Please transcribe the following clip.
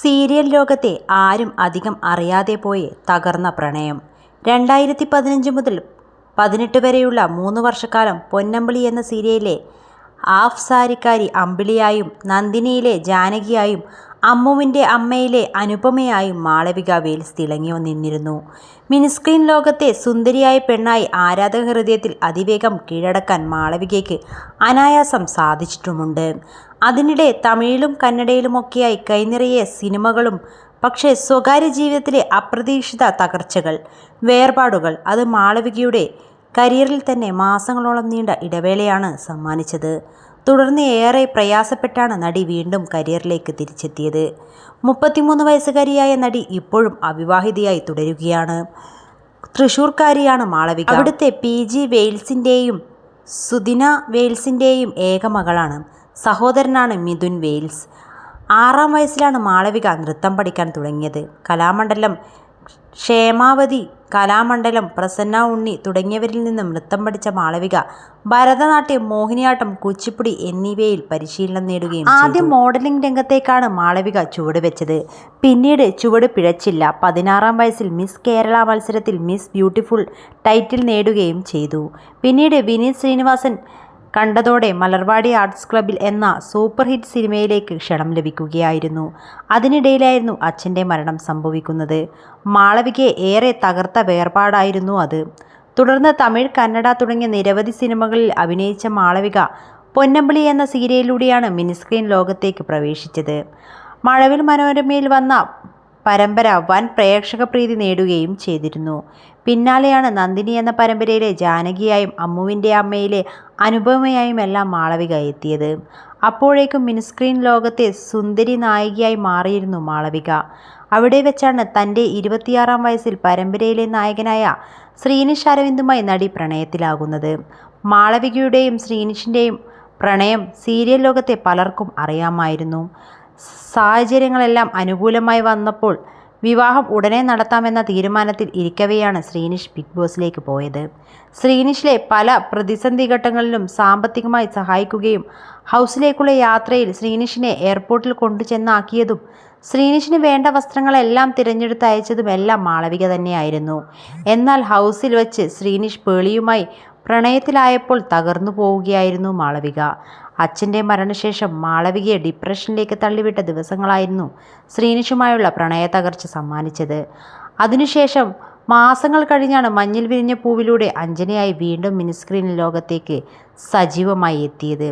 Serial ലോകത്തെ ആരും അധികം അറിയാതെ പോയി തകർന്ന പ്രണയം. രണ്ടായിരത്തി പതിനഞ്ച് മുതൽ പതിനെട്ട് വരെയുള്ള മൂന്ന് വർഷക്കാലം പൊന്നമ്പിളി എന്ന സീരിയലിലെ ആഫ്സാരിക്കാരി അമ്പിളിയായും നന്ദിനിയിലെ ജാനകിയായും അമ്മുവിന്റെ അമ്മയിലെ അനുപമയായും മാളവിക വേൽസ് തിളങ്ങി നിന്നിരുന്നു. മിനിസ്ക്രീൻ ലോകത്തെ സുന്ദരിയായ പെണ്ണായി ആരാധക ഹൃദയത്തിൽ അതിവേഗം കീഴടക്കാൻ മാളവികയ്ക്ക് അനായാസം സാധിച്ചിട്ടുമുണ്ട്. അതിനിടെ തമിഴിലും കന്നഡയിലുമൊക്കെയായി കൈനിറയെ സിനിമകളും പക്ഷേ സ്വകാര്യ ജീവിതത്തിലെ അപ്രതീക്ഷിത തകർച്ചകൾ വേർപാടുകൾ അത് മാളവികയുടെ കരിയറിൽ തന്നെ മാസങ്ങളോളം നീണ്ട ഇടവേളയാണ് സമ്മാനിച്ചത്. തുടർന്ന് ഏറെ പ്രയാസപ്പെട്ടാണ് നടി വീണ്ടും കരിയറിലേക്ക് തിരിച്ചെത്തിയത്. മുപ്പത്തിമൂന്ന് വയസ്സുകാരിയായ നടി ഇപ്പോഴും അവിവാഹിതയായി തുടരുകയാണ്. തൃശൂർക്കാരിയാണ് മാളവിക. അവിടുത്തെ പി. ജി. വെയിൽസിന്റെയും സുദിന വെയിൽസിന്റെയും ഏക മകളാണ്. സഹോദരനാണ് മിഥുൻ വെയിൽസ്. ആറാം വയസ്സിലാണ് മാളവിക നൃത്തം പഠിക്കാൻ തുടങ്ങിയത്. കലാമണ്ഡലം ക്ഷേമാവതി കലാമണ്ഡലം പ്രസന്ന ഉണ്ണി തുടങ്ങിയവരിൽ നിന്നും നൃത്തം പഠിച്ച മാളവിക ഭരതനാട്യം മോഹിനിയാട്ടം കുച്ചിപ്പുടി എന്നിവയിൽ പരിശീലനം നേടുകയും ആദ്യം മോഡലിംഗ് രംഗത്തേക്കാണ് മാളവിക ചുവട് വെച്ചത്. പിന്നീട് ചുവട് പിഴച്ചില്ല. പതിനാറാം വയസ്സിൽ മിസ് കേരള മത്സരത്തിൽ മിസ് ബ്യൂട്ടിഫുൾ ടൈറ്റിൽ നേടുകയും ചെയ്തു. പിന്നീട് വിനീത് ശ്രീനിവാസൻ കണ്ടതോടെ മലർവാടി ആർട്സ് ക്ലബിൽ എന്ന സൂപ്പർ ഹിറ്റ് സിനിമയിലേക്ക് ക്ഷണം ലഭിക്കുകയായിരുന്നു. അതിനിടയിലായിരുന്നു അച്ഛന്റെ മരണം സംഭവിക്കുന്നത്. മാളവികയെ ഏറെ തകർത്ത വേർപാടായിരുന്നു അത്. തുടർന്ന് തമിഴ് കന്നഡ തുടങ്ങിയ നിരവധി സിനിമകളിൽ അഭിനയിച്ച മാളവിക പൊന്നമ്പിളി എന്ന സീരിയലിലൂടെയാണ് മിനിസ്ക്രീൻ ലോകത്തേക്ക് പ്രവേശിച്ചത്. മഴവിൽ മനോരമയിൽ വന്ന പരമ്പര വൻ പ്രേക്ഷക പ്രീതി നേടുകയും ചെയ്തിരുന്നു. പിന്നാലെയാണ് നന്ദിനി എന്ന പരമ്പരയിലെ ജാനകിയായും അമ്മുവിന്റെ അമ്മയിലെ അനുപമയായും എല്ലാം മാളവിക എത്തിയത്. അപ്പോഴേക്കും മിനിസ്ക്രീൻ ലോകത്തെ സുന്ദരി നായികയായി മാറിയിരുന്നു മാളവിക. അവിടെ വെച്ചാണ് തന്റെ ഇരുപത്തിയാറാം വയസ്സിൽ പരമ്പരയിലെ നായകനായ ശ്രീനിഷ് അരവിന്ദുമായി നടി പ്രണയത്തിലാകുന്നത്. മാളവികയുടെയും ശ്രീനിഷിന്റെയും പ്രണയം സീരിയൽ ലോകത്തെ പലർക്കും അറിയാമായിരുന്നു. സാഹചര്യങ്ങളെല്ലാം അനുകൂലമായി വന്നപ്പോൾ വിവാഹം ഉടനെ നടത്താമെന്ന തീരുമാനത്തിൽ ഇരിക്കവെയാണ് ശ്രീനിഷ് ബിഗ് ബോസിലേക്ക് പോയത്. ശ്രീനിഷിലെ പല പ്രതിസന്ധി ഘട്ടങ്ങളിലും സാമ്പത്തികമായി സഹായിക്കുകയും ഹൗസിലേക്കുള്ള യാത്രയിൽ ശ്രീനിഷിനെ എയർപോർട്ടിൽ കൊണ്ടുചെന്നാക്കിയതും ശ്രീനിഷിന് വേണ്ട വസ്ത്രങ്ങളെല്ലാം തിരഞ്ഞെടുത്ത് അയച്ചതുമെല്ലാം മാളവിക തന്നെയായിരുന്നു. എന്നാൽ ഹൗസിൽ വച്ച് ശ്രീനിഷ് പേളിയുമായി പ്രണയത്തിലായപ്പോൾ തകർന്നു പോവുകയായിരുന്നു മാളവിക. അച്ഛന്റെ മരണശേഷം മാളവികയെ ഡിപ്രഷനിലേക്ക് തള്ളിവിട്ട ദിവസങ്ങളായിരുന്നു ശ്രീനിഷുമായുള്ള പ്രണയ തകർച്ച സമ്മാനിച്ചത്. അതിനുശേഷം മാസങ്ങൾ കഴിഞ്ഞാണ് മഞ്ഞിൽ വിരിഞ്ഞ പൂവിലൂടെ അഞ്ജനയായി വീണ്ടും മിനിസ്ക്രീൻ ലോകത്തേക്ക് സജീവമായി എത്തിയത്.